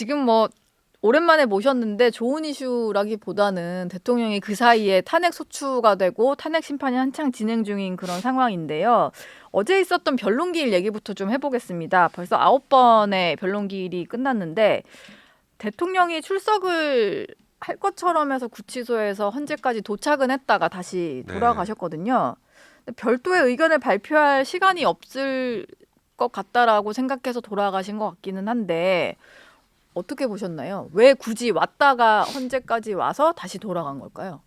지금 뭐 오랜만에 모셨는데 좋은 이슈라기보다는 대통령이 그 사이에 탄핵 소추가 되고 탄핵 심판이 한창 진행 중인 그런 상황인데요. 어제 있었던 변론기일 얘기부터 좀 해보겠습니다. 벌써 아홉 번의 변론기일이 끝났는데 대통령이 출석을 할 것처럼 해서 구치소에서 헌재까지 도착은 했다가 다시 네. 돌아가셨거든요. 근데 별도의 의견을 발표할 시간이 없을 것 같다라고 생각해서 돌아가신 것 같기는 한데 어떻게 보셨나요? 왜 굳이 왔다가 헌재까지 와서 다시 돌아간 걸까요?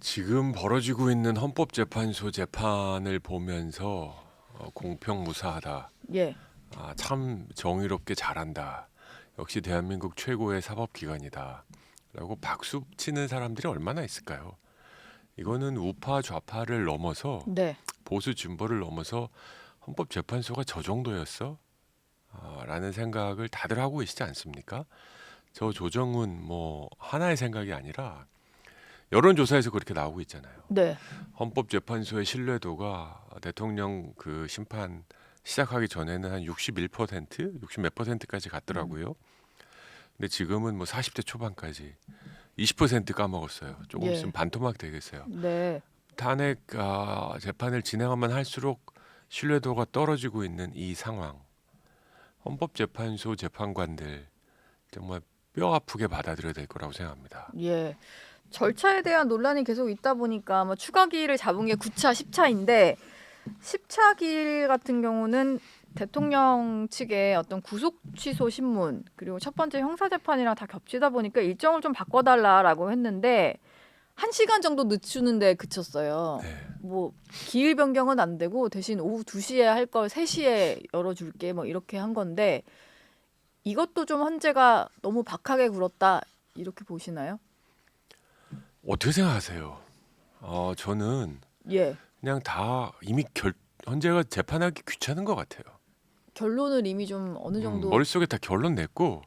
지금 벌어지고 있는 헌법재판소 재판을 보면서 어, 공평무사하다. 예, 아, 참 정의롭게 잘한다. 역시 대한민국 최고의 사법기관이다. 라고 박수 치는 사람들이 얼마나 있을까요? 이거는 우파 좌파를 넘어서 네, 보수 진보를 넘어서 헌법재판소가 저 정도였어? 아, 라는 생각을 다들 하고 계시지 않습니까? 저 조정은 뭐 하나의 생각이 아니라 여론조사에서 그렇게 나오고 있잖아요. 네, 헌법재판소의 신뢰도가 대통령 그 심판 시작하기 전에는 한 61%, 60몇 퍼센트까지 갔더라고요. 근데 지금은 뭐 40대 초반까지 20% 까먹었어요. 조금 예. 있으면 반토막 되겠어요. 네, 탄핵 아, 재판을 진행하면 할수록 신뢰도가 떨어지고 있는 이 상황. 헌법재판소 재판관들 정말 뼈 아프게 받아들여야 될 거라고 생각합니다. 예. 절차에 대한 논란이 계속 있다 보니까 뭐 추가 기일을 잡은 게 9차, 10차인데 10차 기일 같은 경우는 대통령 측의 어떤 구속 취소 신문 그리고 첫 번째 형사 재판이랑 다 겹치다 보니까 일정을 좀 바꿔달라라고 했는데 한 시간 정도 늦추는데 그쳤어요. 네. 뭐 기일 변경은 안 되고 대신 오후 2시에 할 걸 3시에 열어줄게 뭐 이렇게 한 건데 이것도 좀 헌재가 너무 박하게 굴었다 이렇게 보시나요? 어떻게 생각하세요? 어, 저는 예. 그냥 다 이미 결 헌재가 재판하기 귀찮은 것 같아요. 결론을 이미 좀 어느 음, 정도 머릿속에 다 결론 냈고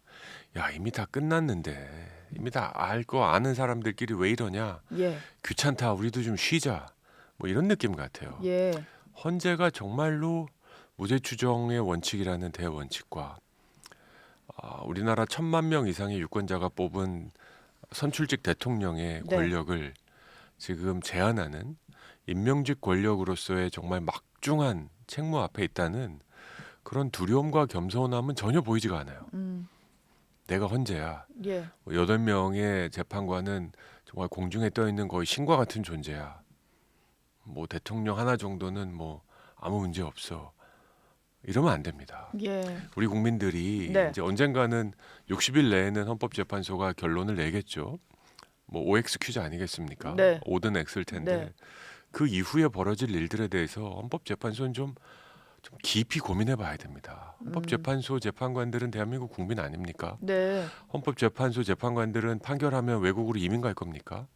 야 이미 다 끝났는데 이미 다알거 아는 사람들끼리 왜 이러냐 예. 귀찮다 우리도 좀 쉬자 뭐 이런 느낌 같아요. 예. 헌재가 정말로 무죄 추정의 원칙이라는 대원칙과 아, 우리나라 천만 명 이상의 유권자가 뽑은 선출직 대통령의 네. 권력을 지금 제한하는 임명직 권력으로서의 정말 막중한 책무 앞에 있다는 그런 두려움과 겸손함은 전혀 보이지가 않아요. 음. 내가 헌재야. 예. 뭐 여덟 명의 재판관은 정말 공중에 떠 있는 거의 신과 같은 존재야. 뭐 대통령 하나 정도는 뭐 아무 문제 없어. 이러면 안 됩니다. 예. 우리 국민들이 네. 이제 언젠가는 60일 내에는 헌법재판소가 결론을 내겠죠. 뭐 OX 퀴즈 아니겠습니까? 네. 오든 X일 텐데 네. 그 이후에 벌어질 일들에 대해서 헌법재판소는 좀, 좀 깊이 고민해 봐야 됩니다. 음. 헌법재판소 재판관들은 대한민국 국민 아닙니까? 네. 헌법재판소 재판관들은 판결하면 외국으로 이민 갈 겁니까?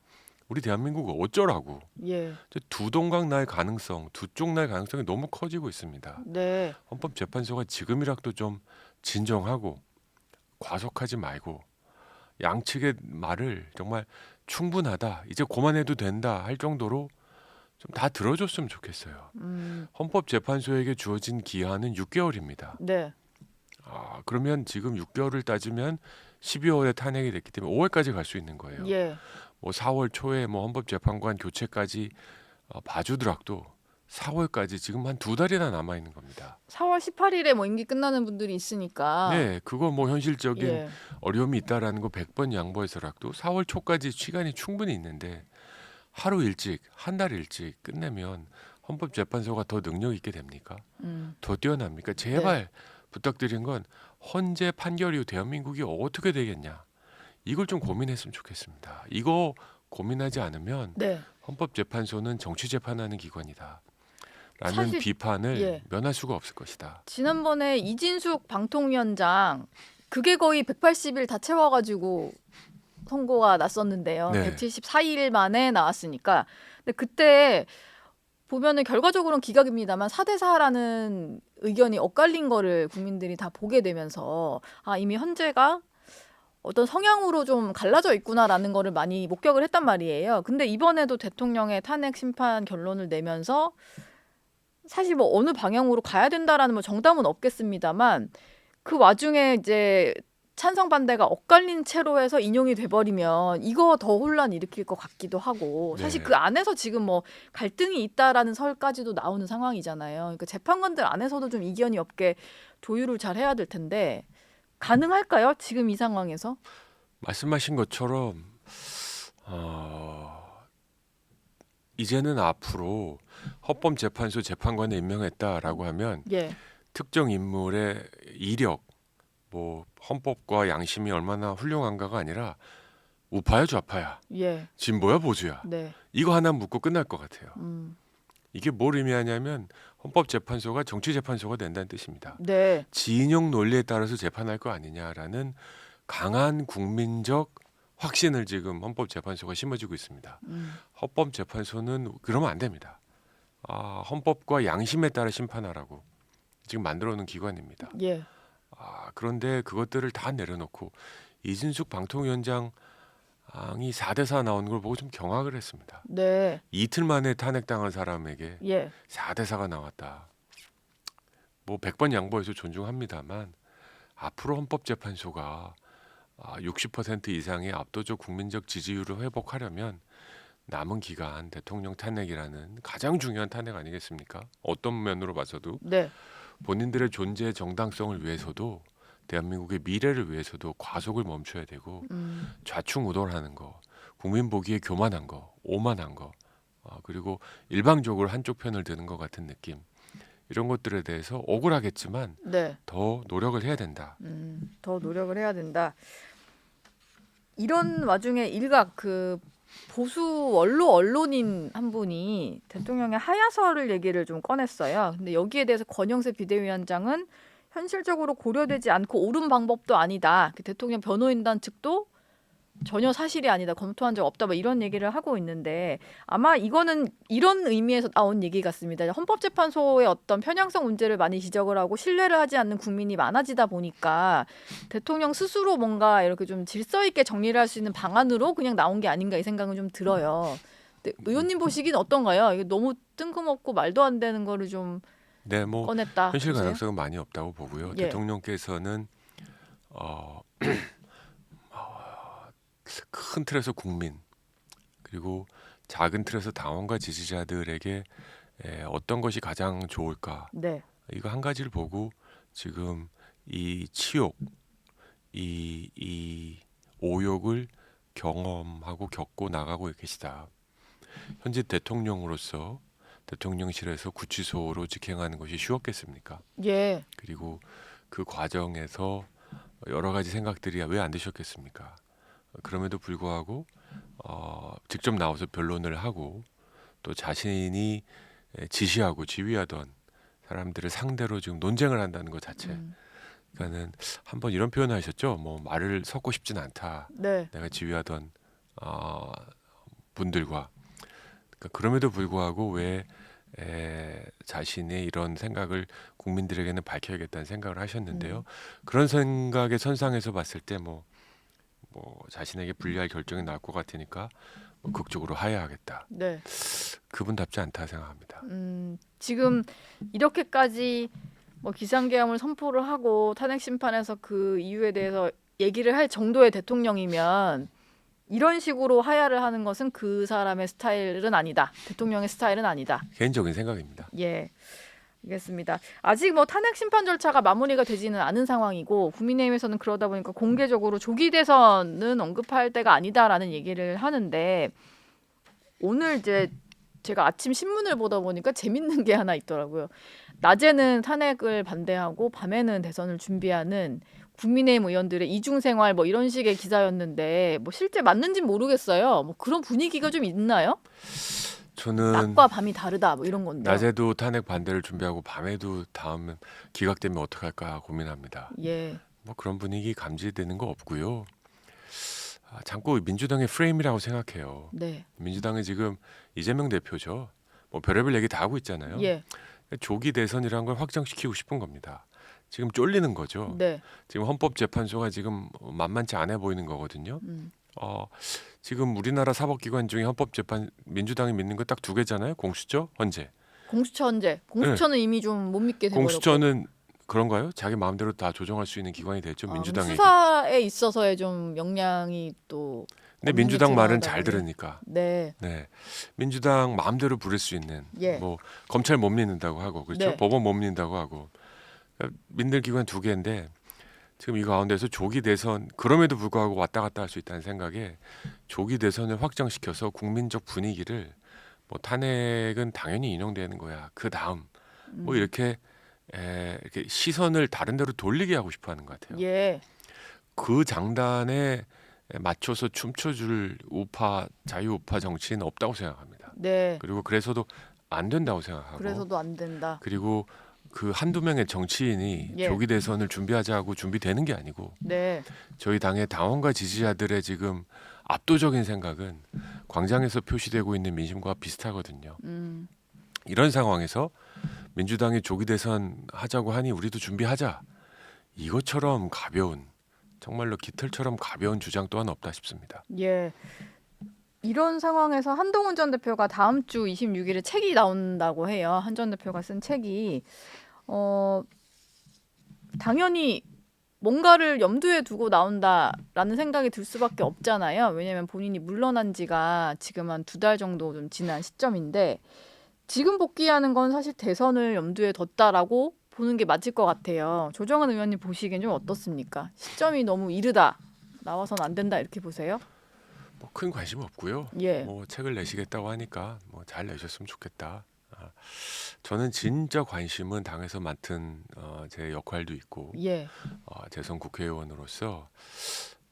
우리 대한민국 어쩌라고? 예. 이제 두 동강 날 가능성, 두 쪽 날 가능성이 너무 커지고 있습니다. 네. 헌법재판소가 지금이라도 좀 진정하고 과속하지 말고 양측의 말을 정말 충분하다, 이제 그만해도 된다 할 정도로 좀 다 들어줬으면 좋겠어요. 음. 헌법재판소에게 주어진 기한은 6개월입니다. 네. 아, 그러면 지금 6개월을 따지면 12월에 탄핵이 됐기 때문에 5월까지 갈 수 있는 거예요. 예. 뭐 4월 초에 뭐 헌법재판관 교체까지 어, 봐주더라도 4월까지 지금 한 두 달이나 남아 있는 겁니다. 4월 18일에 뭐 임기 끝나는 분들이 있으니까. 네, 그거 뭐 현실적인 예. 어려움이 있다라는 거 100번 양보해서라도 4월 초까지 시간이 충분히 있는데 하루 일찍, 한 달 일찍 끝내면 헌법재판소가 더 능력 있게 됩니까? 음. 더 뛰어납니까? 제발 부탁드린 건 헌재 판결 이후 대한민국이 어떻게 되겠냐? 이걸 좀 고민했으면 좋겠습니다. 이거 고민하지 않으면 네. 헌법재판소는 정치 재판하는 기관이다. 라는 사실- 비판을 예. 면할 수가 없을 것이다. 지난번에 이진숙 방통위원장 그게 거의 180일 다 채워가지고 선고가 났었는데요. 네. 174일 만에 나왔으니까. 근데 그때 보면은 결과적으로는 기각입니다만 4대 4라는 의견이 엇갈린 거를 국민들이 다 보게 되면서 아 이미 헌재가 어떤 성향으로 좀 갈라져 있구나라는 거를 많이 목격을 했단 말이에요. 근데 이번에도 대통령의 탄핵 심판 결론을 내면서 사실 뭐 어느 방향으로 가야 된다라는 뭐 정답은 없겠습니다만 그 와중에 이제 찬성 반대가 엇갈린 채로 해서 인용이 돼버리면 이거 더 혼란 일으킬 것 같기도 하고 사실 네. 그 안에서 지금 뭐 갈등이 있다라는 설까지도 나오는 상황이잖아요. 그러니까 재판관들 안에서도 좀 이견이 없게 조율을 잘 해야 될 텐데 가능할까요? 지금 이 상황에서? 말씀하신 것처럼 어, 이제는 앞으로 헌법재판소 재판관을 임명했다라고 하면 예, 특정 인물의 이력, 뭐 헌법과 양심이 얼마나 훌륭한가가 아니라 우파야 좌파야, 예, 진보야 보수야 네, 이거 하나 묻고 끝날 것 같아요. 음, 이게 뭘 의미하냐면 헌법재판소가 정치재판소가 된다는 뜻입니다. 네, 진영 논리에 따라서 재판할 거 아니냐라는 강한 국민적 확신을 지금 헌법재판소가 심어주고 있습니다. 음, 헌법재판소는 그러면 안 됩니다. 아, 헌법과 양심에 따라 심판하라고 지금 만들어 놓은 기관입니다. 예, 아, 그런데 그것들을 다 내려놓고 이진숙 방통위원장이 4대 4 나온 걸 보고 좀 경악을 했습니다. 네, 이틀 만에 탄핵당한 사람에게 예, 4대 4가 나왔다. 뭐 100번 양보해서 존중합니다만 앞으로 헌법재판소가 아, 60% 이상의 압도적 국민적 지지율을 회복하려면 남은 기간 대통령 탄핵이라는 가장 중요한 탄핵 아니겠습니까? 어떤 면으로 봐서도 네, 본인들의 존재 정당성을 위해서도 대한민국의 미래를 위해서도 과속을 멈춰야 되고 음, 좌충우돌하는 거, 국민 보기에 교만한 거, 오만한 거, 아, 그리고 일방적으로 한쪽 편을 드는 것 같은 느낌 이런 것들에 대해서 억울하겠지만 네. 더 노력을 해야 된다. 음, 더 노력을 해야 된다. 이런 와중에 일각 그 보수 원로 언론인 한 분이 대통령의 하야설을 얘기를 좀 꺼냈어요. 근데 여기에 대해서 권영세 비대위원장은 현실적으로 고려되지 않고 옳은 방법도 아니다. 그 대통령 변호인단 측도 전혀 사실이 아니다. 검토한 적 없다. 뭐 이런 얘기를 하고 있는데 아마 이거는 이런 의미에서 나온 얘기 같습니다. 헌법재판소의 어떤 편향성 문제를 많이 지적을 하고 신뢰를 하지 않는 국민이 많아지다 보니까 대통령 스스로 뭔가 이렇게 좀 질서 있게 정리를 할 수 있는 방안으로 그냥 나온 게 아닌가 이 생각은 좀 들어요. 근데 의원님 보시기는 어떤가요? 이게 너무 뜬금없고 말도 안 되는 거를 좀 네, 뭐 꺼냈다. 현실 보세요? 가능성은 많이 없다고 보고요. 예. 대통령께서는 어, 큰 틀에서 국민 그리고 작은 틀에서 당원과 지지자들에게 에, 어떤 것이 가장 좋을까 네, 이거 한 가지를 보고 지금 이 치욕, 이, 이 오욕을 경험하고 겪고 나가고 계시다. 현재 대통령으로서 대통령실에서 구치소로 직행하는 것이 쉬웠겠습니까? 예, 그리고 그 과정에서 여러 가지 생각들이 왜안 드셨겠습니까? 그럼에도 불구하고 어, 직접 나와서 변론을 하고 또 자신이 지시하고 지휘하던 사람들을 상대로 지금 논쟁을 한다는 것 자체. 음, 그러니까는 한번 이런 표현을 하셨죠. 뭐 말을 섞고 싶진 않다. 네, 내가 지휘하던 어, 분들과 그러니까 그럼에도 불구하고 왜 에, 자신의 이런 생각을 국민들에게는 밝혀야겠다는 생각을 하셨는데요. 음. 그런 생각의 선상에서 봤을 때 뭐 뭐 자신에게 불리할 결정이 나올 것 같으니까 뭐 극적으로 하야하겠다. 네. 그분답지 않다 생각합니다. 음, 지금 이렇게까지 뭐 기상계엄을 선포를 하고 탄핵 심판에서 그 이유에 대해서 얘기를 할 정도의 대통령이면 이런 식으로 하야를 하는 것은 그 사람의 스타일은 아니다. 대통령의 스타일은 아니다. 개인적인 생각입니다. 예. 알겠습니다. 아직 뭐 탄핵 심판 절차가 마무리가 되지는 않은 상황이고 국민의힘에서는 그러다 보니까 공개적으로 조기 대선은 언급할 때가 아니다라는 얘기를 하는데 오늘 이제 제가 아침 신문을 보다 보니까 재밌는 게 하나 있더라고요. 낮에는 탄핵을 반대하고 밤에는 대선을 준비하는 국민의힘 의원들의 이중 생활 뭐 이런 식의 기사였는데 뭐 실제 맞는지 모르겠어요. 뭐 그런 분위기가 좀 있나요? 저는 낮과 밤이 다르다 뭐 이런 건데. 낮에도 탄핵 반대를 준비하고 밤에도 다음 기각되면 어떡할까 고민합니다. 예. 뭐 그런 분위기 감지되는 거 없고요. 아, 자꾸 민주당의 프레임이라고 생각해요. 네. 민주당은 지금 이재명 대표죠. 뭐 별의별 얘기 다 하고 있잖아요. 예. 조기 대선이라는 걸 확정시키고 싶은 겁니다. 지금 쫄리는 거죠. 네. 지금 헌법재판소가 지금 만만치 않아 보이는 거거든요. 음. 어, 지금 우리나라 사법기관 중에 헌법재판 민주당이 믿는 거 딱 두 개잖아요. 공수처, 헌재. 공수처 헌재. 공수처는 이미 좀 못 믿게 돼버렸고. 공수처는 그런가요? 자기 마음대로 다 조정할 수 있는 기관이 됐죠 아, 민주당이. 수사에 있어서의 좀 역량이 또 근데 민주당 게 말은. 잘 들으니까. 네. 네, 민주당 마음대로 부릴 수 있는 예. 뭐 검찰 못 믿는다고 하고 그렇죠 네. 법원 못 믿는다고 하고 그러니까 민들 기관 두 개인데 지금 이 가운데서 조기 대선 그럼에도 불구하고 왔다 갔다 할 수 있다는 생각에 조기 대선을 확정시켜서 국민적 분위기를 뭐 탄핵은 당연히 인용되는 거야 그 다음 뭐 음. 이렇게 에, 이렇게 시선을 다른 데로 돌리게 하고 싶어하는 것 같아요. 예. 그 장단에 맞춰서 춤춰줄 우파 자유 우파 정치는 없다고 생각합니다. 네. 그리고 그래서도 안 된다고 생각하고 그래서도 안 된다. 그리고 그 한두 명의 정치인이 예. 조기 대선을 준비하자고 준비되는 게 아니고 네. 저희 당의 당원과 지지자들의 지금 압도적인 생각은 광장에서 표시되고 있는 민심과 비슷하거든요. 음. 이런 상황에서 민주당이 조기 대선 하자고 하니 우리도 준비하자. 이것처럼 가벼운 정말로 깃털처럼 가벼운 주장 또한 없다 싶습니다. 예. 이런 상황에서 한동훈 전 대표가 다음 주 26일에 책이 나온다고 해요. 한 전 대표가 쓴 책이 어 당연히 뭔가를 염두에 두고 나온다라는 생각이 들 수밖에 없잖아요. 왜냐하면 본인이 물러난 지가 지금 한 두 달 정도 좀 지난 시점인데 지금 복귀하는 건 사실 대선을 염두에 뒀다라고 보는 게 맞을 것 같아요. 조정은 의원님 보시기엔 좀 어떻습니까? 시점이 너무 이르다. 나와서는 안 된다 이렇게 보세요? 뭐 큰 관심 없고요. 예. 뭐 책을 내시겠다고 하니까 뭐 잘 내셨으면 좋겠다. 아, 저는 진짜 관심은 당에서 맡은 어, 제 역할도 있고 예. 어, 재선 국회의원으로서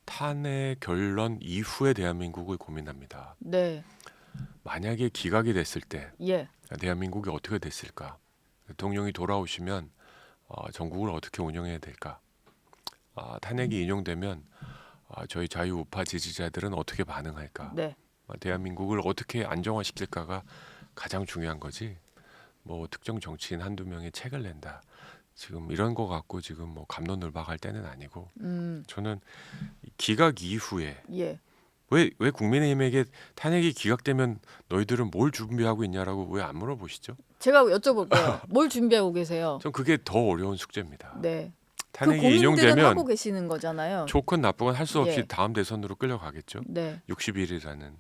탄핵 결론 이후의 대한민국을 고민합니다. 네. 만약에 기각이 됐을 때 예. 대한민국이 어떻게 됐을까? 대통령이 돌아오시면 어, 전국을 어떻게 운영해야 될까? 아, 탄핵이 인용되면 아, 저희 자유 우파 지지자들은 어떻게 반응할까? 네. 아, 대한민국을 어떻게 안정화시킬까가 가장 중요한 거지. 뭐 특정 정치인 한두 명이 책을 낸다. 지금 이런 거 갖고 지금 뭐 감론을박할 때는 아니고 음. 저는 이 기각 이후에 예. 왜 왜 국민의힘에게 탄핵이 기각되면 너희들은 뭘 준비하고 있냐라고 왜 안 물어보시죠? 제가 여쭤볼게요. 뭘 준비하고 계세요? 전 그게 더 어려운 숙제입니다. 네. 그 탄핵이 고민들은 인용되면 하고 계시는 거잖아요. 좋건 나쁘건 할 수 없이 예. 다음 대선으로 끌려가겠죠. 네. 60일이라는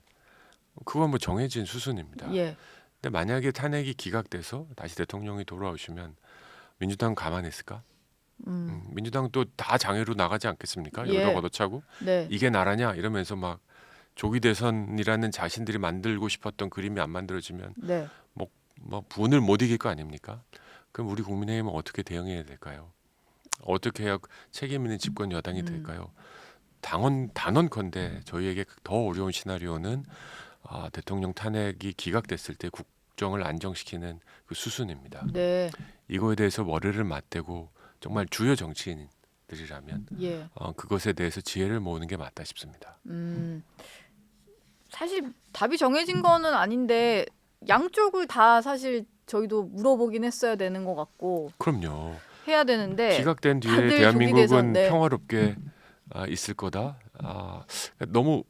그건 뭐 정해진 수순입니다. 예. 근데 만약에 탄핵이 기각돼서 다시 대통령이 돌아오시면 민주당 가만히 있을까? 음. 음, 민주당 또 다 장애로 나가지 않겠습니까? 예. 여러 걷어차고 네. 이게 나라냐 이러면서 막 조기 대선이라는 자신들이 만들고 싶었던 그림이 안 만들어지면 네. 뭐 분을 못 이길 거 아닙니까? 그럼 우리 국민의힘은 어떻게 대응해야 될까요? 어떻게 해야 책임 있는 집권 여당이 음. 될까요? 당원 단언컨대 저희에게 더 어려운 시나리오는 아, 대통령 탄핵이 기각됐을 때 국정을 안정시키는 그 수순입니다. 네. 이거에 대해서 머리를 맞대고 정말 주요 정치인들이라면 예. 어, 그것에 대해서 지혜를 모으는 게 맞다 싶습니다. 음. 사실 답이 정해진 거는 아닌데 양쪽을 다 사실 저희도 물어보긴 했어야 되는 것 같고 그럼요. 해야 되는데 기각된 뒤에 다들 대한민국은 조기 네. 평화롭게 아, 있을 거다. 아, 너무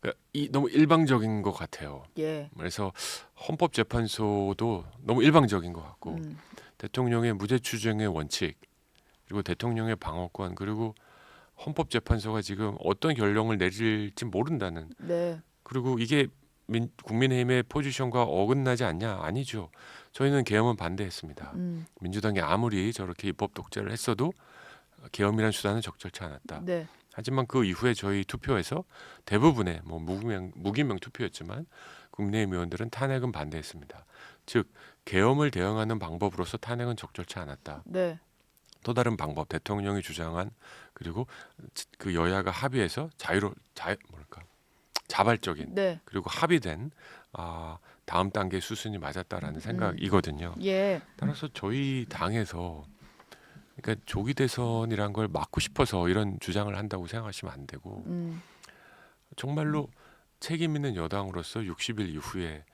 그러니까 이, 너무 일방적인 것 같아요. 예. 그래서 헌법재판소도 너무 일방적인 것 같고 음. 대통령의 무죄 추정의 원칙 그리고 대통령의 방어권 그리고 헌법재판소가 지금 어떤 결론을 내릴지 모른다는 네. 그리고 이게 민, 국민의힘의 포지션과 어긋나지 않냐 아니죠. 저희는 계엄은 반대했습니다. 음. 민주당이 아무리 저렇게 입법 독재를 했어도 계엄이라는 수단은 적절치 않았다. 네. 하지만 그 이후에 저희 투표에서 대부분의 뭐 무기명, 무기명 투표였지만 국민의힘 의원들은 탄핵은 반대했습니다. 즉 계엄을 대응하는 방법으로서 탄핵은 적절치 않았다. 네. 또 다른 방법 대통령이 주장한 그리고 그 여야가 합의해서 자유로 자 뭐랄까 자발적인 네. 그리고 합의된 아, 다음 단계 수순이 맞았다라는 생각이거든요. 예. 따라서 저희 당에서 그러니까 조기 대선이란 걸 막고 싶어서 이런 주장을 한다고 생각하시면 안 되고 음. 정말로 책임 있는 여당으로서 60일 이후에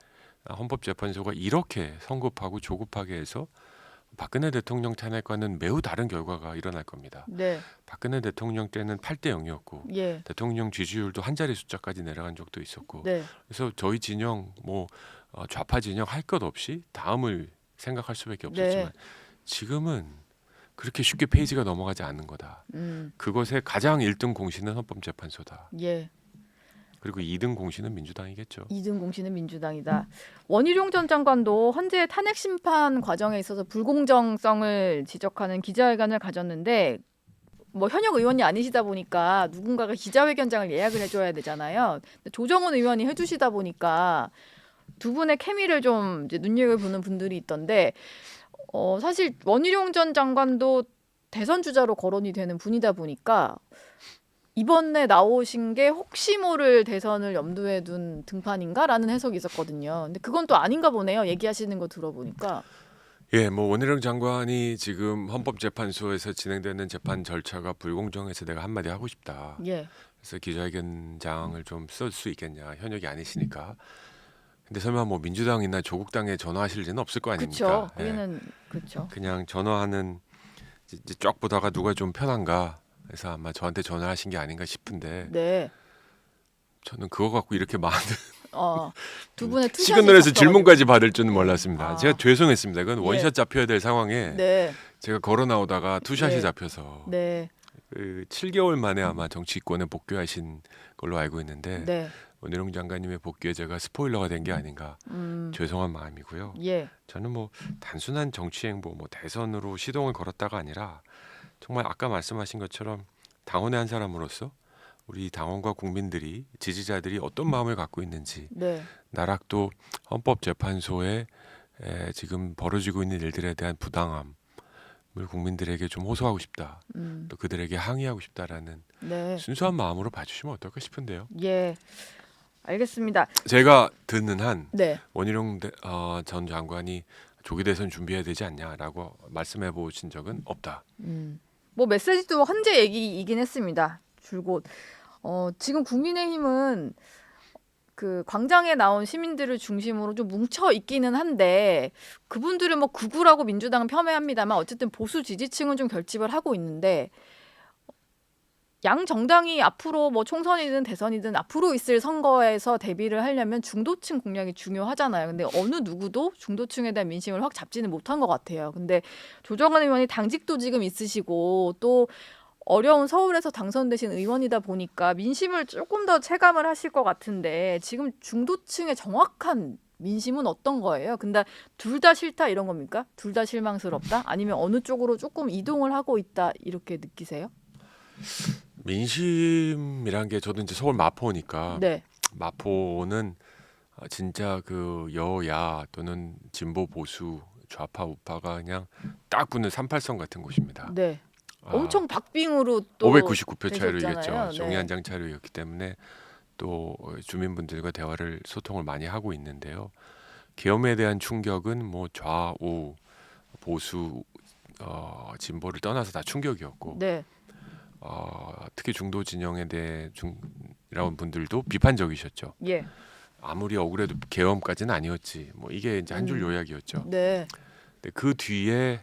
헌법재판소가 이렇게 성급하고 조급하게 해서 박근혜 대통령 탄핵과는 매우 다른 결과가 일어날 겁니다. 네. 박근혜 대통령 때는 8대 0이었고 예. 대통령 지지율도 한 자리 숫자까지 내려간 적도 있었고 네. 그래서 저희 진영 뭐 어, 좌파 진영 할 것 없이 다음을 생각할 수밖에 없었지만 네. 지금은 그렇게 쉽게 페이지가 넘어가지 않는 거다. 음, 그것의 가장 1등 공신은 헌법재판소다. 예. 그리고 2등 공신은 민주당이겠죠. 이등 공신은 민주당이다. 원희룡 전 장관도 헌재 탄핵 심판 과정에 있어서 불공정성을 지적하는 기자회견을 가졌는데 뭐 현역 의원이 아니시다 보니까 누군가가 기자회견장을 예약을 해줘야 되잖아요. 조정훈 의원이 해주시다 보니까 두 분의 케미를 좀 이제 눈여겨보는 분들이 있던데 어, 사실 원희룡 전 장관도 대선 주자로 거론이 되는 분이다 보니까 이번에 나오신 게 혹시 모를 대선을 염두에 둔 등판인가라는 해석이 있었거든요. 근데 그건 또 아닌가 보네요. 얘기하시는 거 들어보니까. 예, 뭐 원희룡 장관이 지금 헌법재판소에서 진행되는 재판 절차가 불공정해서 내가 한마디 하고 싶다. 예. 그래서 기자회견장을 좀 쓸 수 있겠냐. 현역이 아니시니까. 근데 설마 뭐 민주당이나 조국당에 전화하실 리는 없을 거 아닙니까? 그렇죠. 예. 우리는 그렇죠. 그냥 전화하는 이제 쫙 보다가 누가 좀 편한가 해서 아마 저한테 전화하신 게 아닌가 싶은데 네. 저는 그거 갖고 이렇게 많은 어, 두 분의 투샷이 시그널에서. 질문까지 받을 줄은 몰랐습니다. 아. 제가 죄송했습니다. 그건 예. 원샷 잡혀야 될 상황에 네. 제가 걸어 나오다가 투샷이 네. 잡혀서 네. 그 7개월 만에 아마 정치권에 복귀하신 걸로 알고 있는데 네. 원희룡 장관님의 복귀에 제가 스포일러가 된 게 아닌가 음. 죄송한 마음이고요. 예. 저는 뭐 단순한 정치 행보, 뭐 대선으로 시동을 걸었다가 아니라 정말 아까 말씀하신 것처럼 당원의 한 사람으로서 우리 당원과 국민들이 지지자들이 어떤 마음을 갖고 있는지 네. 나락도 헌법재판소에 에, 지금 벌어지고 있는 일들에 대한 부당함을 국민들에게 좀 호소하고 싶다. 음. 또 그들에게 항의하고 싶다라는 네. 순수한 마음으로 봐주시면 어떨까 싶은데요. 예. 알겠습니다. 제가 듣는 한 네. 원희룡 대- 어, 전 장관이 조기 대선 준비해야 되지 않냐라고 말씀해 보신 적은 없다. 음. 뭐 메시지도 헌재 얘기이긴 했습니다. 줄곧 어, 지금 국민의힘은 그 광장에 나온 시민들을 중심으로 좀 뭉쳐 있기는 한데 그분들을 뭐 극우라고 민주당은 폄훼합니다만 어쨌든 보수 지지층은 좀 결집을 하고 있는데 양 정당이 앞으로 뭐 총선이든 대선이든 앞으로 있을 선거에서 대비를 하려면 중도층 공략이 중요하잖아요. 근데 어느 누구도 중도층에 대한 민심을 확 잡지는 못한 것 같아요. 근데 조정환 의원이 당직도 지금 있으시고 또 어려운 서울에서 당선되신 의원이다 보니까 민심을 조금 더 체감을 하실 것 같은데 지금 중도층의 정확한 민심은 어떤 거예요? 근데 둘 다 싫다 이런 겁니까? 둘 다 실망스럽다? 아니면 어느 쪽으로 조금 이동을 하고 있다 이렇게 느끼세요? 민심이란 게 저도 이제 서울 마포니까 네, 마포는 아, 진짜 그 여야 또는 진보 보수 좌파 우파가 그냥 딱 붙는 38선 같은 곳입니다. 네, 아, 엄청 박빙으로 또 599표 차이로. 이겼죠. 종이 네. 한장 차이로 이겼기 때문에 또 주민분들과 대화를 소통을 많이 하고 있는데요. 계엄에 대한 충격은 뭐 좌우 보수 어, 진보를 떠나서 다 충격이었고 네, 어, 특히 중도 진영에 대해 중이라는 분들도 비판적이셨죠. 예, 아무리 억울해도 계엄까지는 아니었지. 뭐 이게 이제 한줄 음. 요약이었죠. 네, 근데 그 뒤에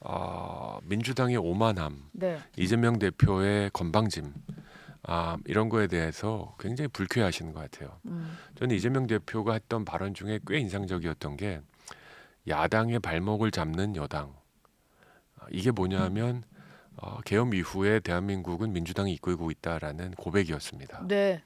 어, 민주당의 오만함, 네, 이재명 대표의 건방짐 아, 이런 거에 대해서 굉장히 불쾌하시는 것 같아요. 음, 저는 이재명 대표가 했던 발언 중에 꽤 인상적이었던 게 야당의 발목을 잡는 여당. 아, 이게 뭐냐면 어, 계엄 이후에 대한민국은 민주당이 이끌고 있다라는 고백이었습니다. 네,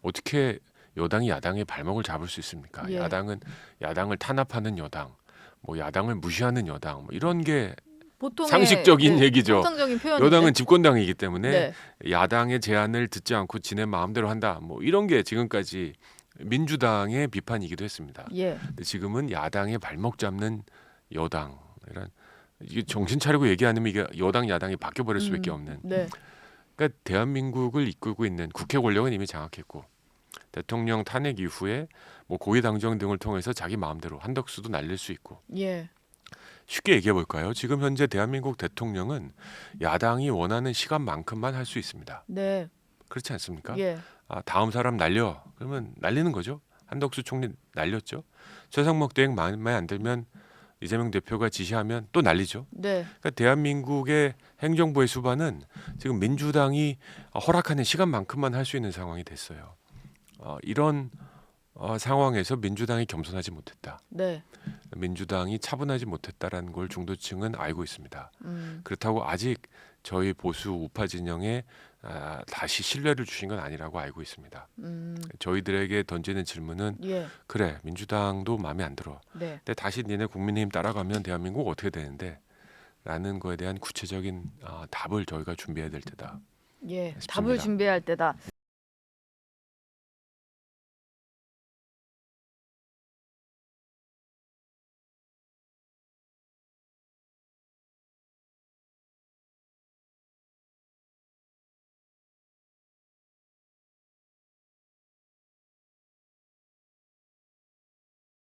어떻게 여당이 야당의 발목을 잡을 수 있습니까? 예. 야당은 야당을 탄압하는 여당, 뭐 야당을 무시하는 여당, 뭐 이런 게 보통 상식적인 얘기죠. 상상적인 표현인데. 여당은 집권당이기 때문에 네, 야당의 제안을 듣지 않고 지네 마음대로 한다. 뭐 이런 게 지금까지 민주당의 비판이기도 했습니다. 예, 근데 지금은 야당의 발목 잡는 여당 이런 이게 정신 차리고 얘기 안 하면 이게 여당 야당이 바뀌어 버릴 수밖에 음, 없는. 네, 그러니까 대한민국을 이끌고 있는 국회 권력은 이미 장악했고 대통령 탄핵 이후에 뭐 고위 당정 등을 통해서 자기 마음대로 한덕수도 날릴 수 있고 예, 쉽게 얘기해 볼까요? 지금 현재 대한민국 대통령은 야당이 원하는 시간만큼만 할 수 있습니다. 네, 그렇지 않습니까? 예, 아, 다음 사람 날려. 그러면 날리는 거죠. 한덕수 총리 날렸죠. 최상목 대행 마음에 안 들면 이재명 대표가 지시하면 또 날리죠. 네, 그러니까 대한민국의 행정부의 수반은 지금 민주당이 허락하는 시간만큼만 할 수 있는 상황이 됐어요. 어, 이런 어, 상황에서 민주당이 겸손하지 못했다. 네. 민주당이 차분하지 못했다라는 걸 중도층은 알고 있습니다. 음. 그렇다고 아직 저희 보수 우파 진영에 아, 다시 신뢰를 주신 건 아니라고 알고 있습니다. 음. 저희들에게 던지는 질문은 예. 그래 민주당도 마음에 안 들어. 네. 근데 다시 니네 국민의힘 따라가면 대한민국 어떻게 되는데? 라는 거에 대한 구체적인 아, 답을 저희가 준비해야 될 때다. 예. 싶습니다. 답을 준비할 때다.